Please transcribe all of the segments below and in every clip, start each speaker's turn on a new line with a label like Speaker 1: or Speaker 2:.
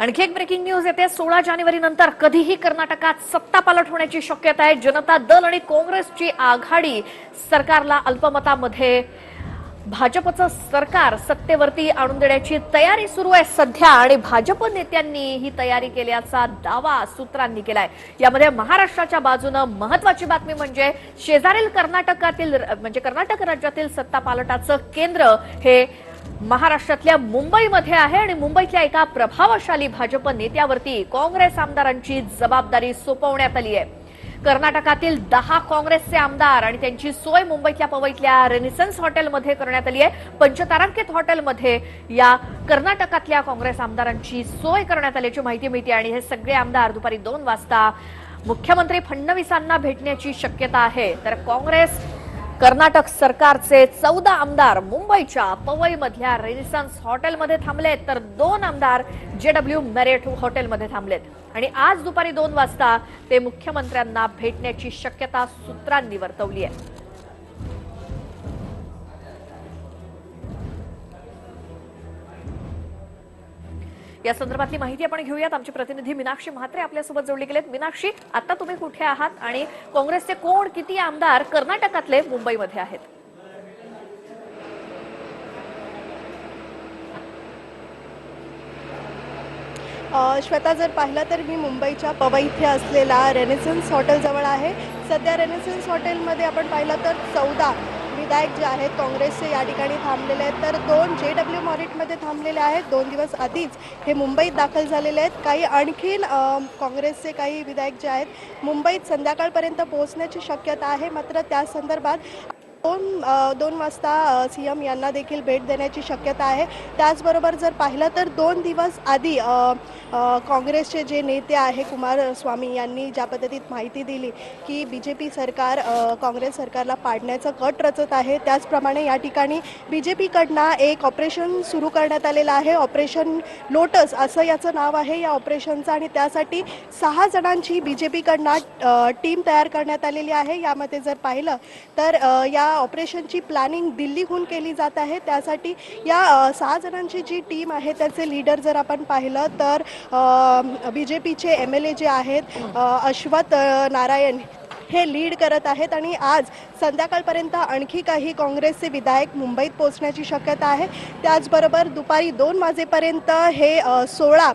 Speaker 1: आणखी एक breaking news येते. सोळा जानेवारी नंतर कधीही कर्नाटकात सत्ता पालट होण्याची शक्यता आहे. जनता दल आणि काँग्रेसची आघाडी सरकारला अल्पमतामध्ये. भाजपचं सरकार सत्तेवरती आणून देण्याची तयारी सुरू आहे सध्या आणि भाजप नेत्यांनी ही तयारी केल्याचा दावा सूत्रांनी केलाय. यामध्ये महाराष्ट्राच्या बाजूनं महत्वाची बातमी म्हणजे शेजारील कर्नाटकातील म्हणजे कर्नाटक राज्यातील सत्ता पालटाचं केंद्र हे महाराष्ट्रातल्या मुंबईमध्ये आहे आणि मुंबईतल्या एका प्रभावशाली भाजप नेत्यावरती काँग्रेस आमदारांची जबाबदारी सोपवण्यात आली आहे. कर्नाटकातील दहा काँग्रेसचे आमदार आणि त्यांची सोय मुंबईतल्या पवईतल्या रेनिसन्स हॉटेलमध्ये करण्यात आली आहे. पंचतारांकित हॉटेलमध्ये या कर्नाटकातल्या काँग्रेस आमदारांची सोय करण्यात आल्याची माहिती मिळते आणि हे सगळे आमदार दुपारी दोन वाजता मुख्यमंत्री फडणवीसांना भेटण्याची शक्यता आहे. तर काँग्रेस कर्नाटक सरकारचे चौदा आमदार मुंबईच्या पवईमधल्या रेनिसन्स हॉटेलमध्ये थांबलेत. तर दोन आमदार जे डब्ल्यू मेरेट हॉटेलमध्ये थांबलेत. आणि आज दुपारी दोन वाजता ते मुख्यमंत्र्यांना भेटण्याची शक्यता सूत्रांनी वर्तवली आहे. या संदर्भातली माहिती आपण घेऊयात. आमचे प्रतिनिधी मीनाक्षी म्हात्रे आपल्यासोबत जोडले गेलेत. मीनाक्षी आता तुम्ही कुठे आहात आणि काँग्रेसचे कोण किती आमदार कर्नाटकातले मुंबईमध्ये आहेत?
Speaker 2: श्वेता जर पाहिलं तर मी मुंबईच्या पवई इथे असलेला रेनेसन्स हॉटेलजवळ आहे. सध्या रेनेसन्स हॉटेलमध्ये आपण पाहिलं तर चौदा विधायक जे आहेत काँग्रेसचे या ठिकाणी थांबलेले आहेत. तर दोन जे डब्ल्यू मॉरिटमध्ये थांबलेले आहेत. दोन दिवस आधीच हे मुंबईत दाखल झालेले आहेत. काही आणखीन काँग्रेसचे काही विधायक जे आहेत मुंबईत संध्याकाळपर्यंत पोहोचण्याची शक्यता आहे. मात्र त्या संदर्भात दोन दोन वाजता सी एम यांना देखील भेट देण्याची शक्यता आहे. त्याचबरोबर जर पाहिलं तर दोन दिवस आधी काँग्रेसचे जे नेते आहे कुमारस्वामी यांनी ज्या पद्धतीत माहिती दिली की बी जे पी सरकार काँग्रेस सरकारला पाडण्याचं कट रचत आहे. त्याचप्रमाणे या ठिकाणी बी जे पीकडनं एक ऑपरेशन सुरू करण्यात आलेलं आहे. ऑपरेशन लोटस असं याचं नाव आहे. या ऑपरेशनचं आणि त्यासाठी सहा जणांची बी जे पीकडनं टीम तयार करण्यात आलेली आहे. यामध्ये जर पाहिलं तर या ऑपरेशनची प्लॅनिंग दिल्लीहून केली जात आहे. त्यासाठी या सहा जणांची जी टीम आहे त्याचे लीडर जर आपण पाहिलं तर बी जे पीचे एम एल ए जे आहेत अश्वथ नारायण हे लीड करत आहेत आणि आज संध्याकाळपर्यंत आणखी काही काँग्रेसचे विधायक मुंबईत पोहोचण्याची शक्यता आहे. त्याचबरोबर दुपारी दोन वाजेपर्यंत हे सोळा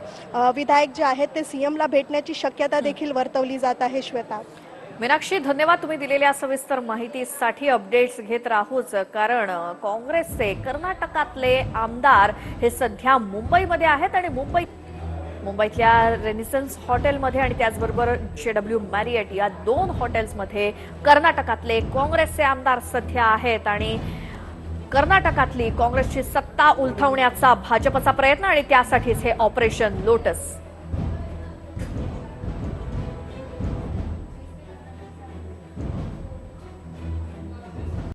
Speaker 2: विधायक जे आहेत ते सी एमला भेटण्याची शक्यता देखील वर्तवली जात आहे श्वेता.
Speaker 1: मीनाक्षी धन्यवाद तुम्ही दिलेल्या सविस्तर माहितीसाठी अपडेट्स घेत राहूच. कारण काँग्रेसचे कर्नाटकातले आमदार हे सध्या मुंबईमध्ये आहेत आणि मुंबई मुंबईतल्या रेनिसन्स हॉटेलमध्ये आणि त्याचबरोबर जेडब्ल्यू मॅरियट या दोन हॉटेल्समध्ये कर्नाटकातले काँग्रेसचे आमदार सध्या आहेत आणि कर्नाटकातली काँग्रेसची सत्ता उलथवण्याचा भाजपचा प्रयत्न आणि त्यासाठीच हे ऑपरेशन लोटस